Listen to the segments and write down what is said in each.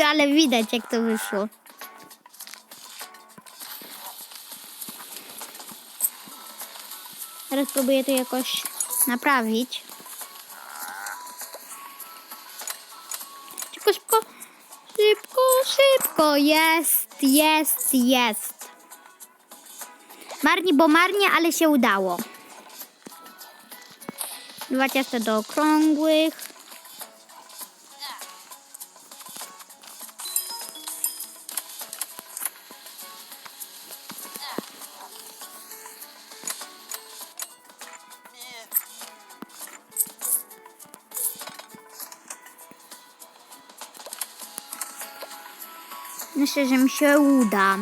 ale widać jak to wyszło. Teraz próbuję to jakoś naprawić. Szybko, szybko, szybko, szybko. Jest, jest, jest. Marnie, bo marnie, ale się udało. Dwa ciasta do okrągłych. Myślę, że mi się uda.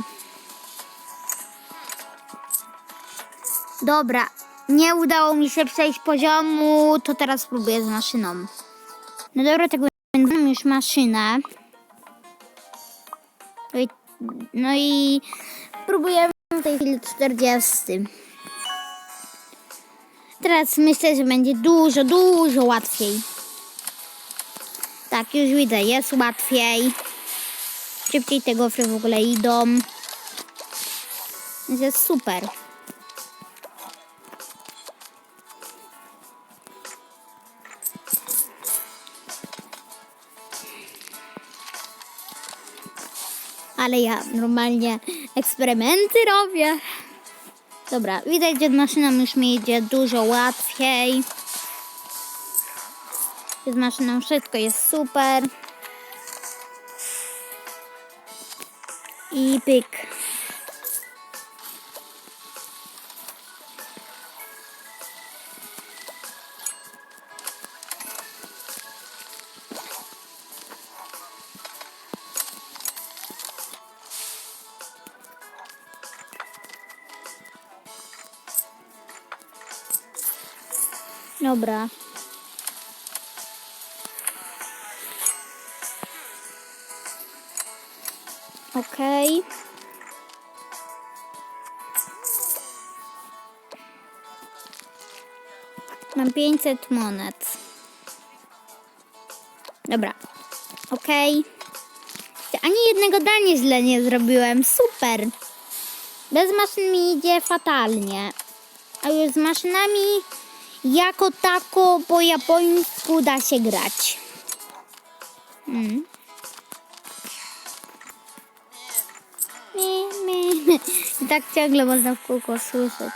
Dobra, nie udało mi się przejść poziomu, to teraz spróbuję z maszyną. No dobra, będę mam już maszynę. No i, no i próbujemy w tej chwili 40. Teraz myślę, że będzie dużo, dużo łatwiej. Tak, już widzę, jest łatwiej. Szybciej te gofry w ogóle idą. Więc jest super. Ale ja normalnie eksperymenty robię. Dobra, widać, że maszyną już mi idzie dużo łatwiej. Z maszyną wszystko jest super. I pyk. Dobra. Okej. Mam 500 monet. Dobra. Okej. Ani jednego dania źle nie zrobiłem. Super. Bez maszyn mi idzie fatalnie. A już z maszynami jako tako po japońsku da się grać. Mm. Mi, mi. I tak ciągle można w kółko słyszeć.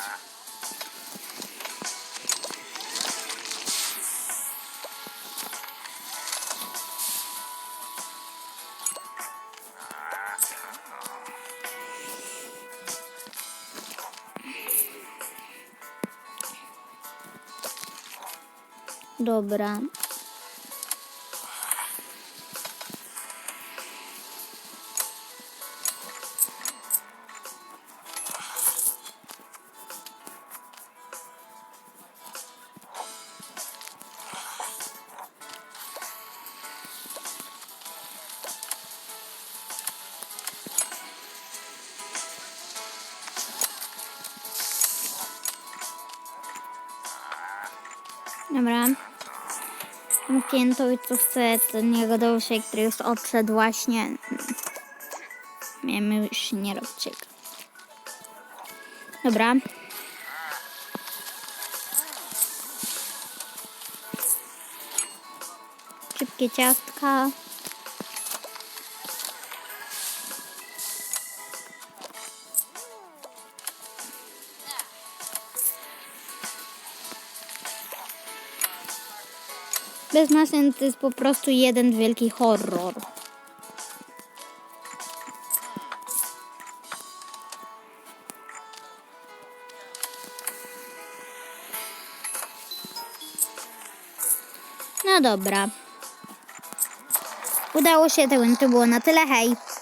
Dobra. Dobra. Klientowi tu chce ten jagodowy który już odszedł właśnie. Miałem już nie jego. Dobra. Szybkie ciastka. Bez maszyn to jest po prostu jeden wielki horror. No dobra. Udało się, tego to było na tyle. Hej!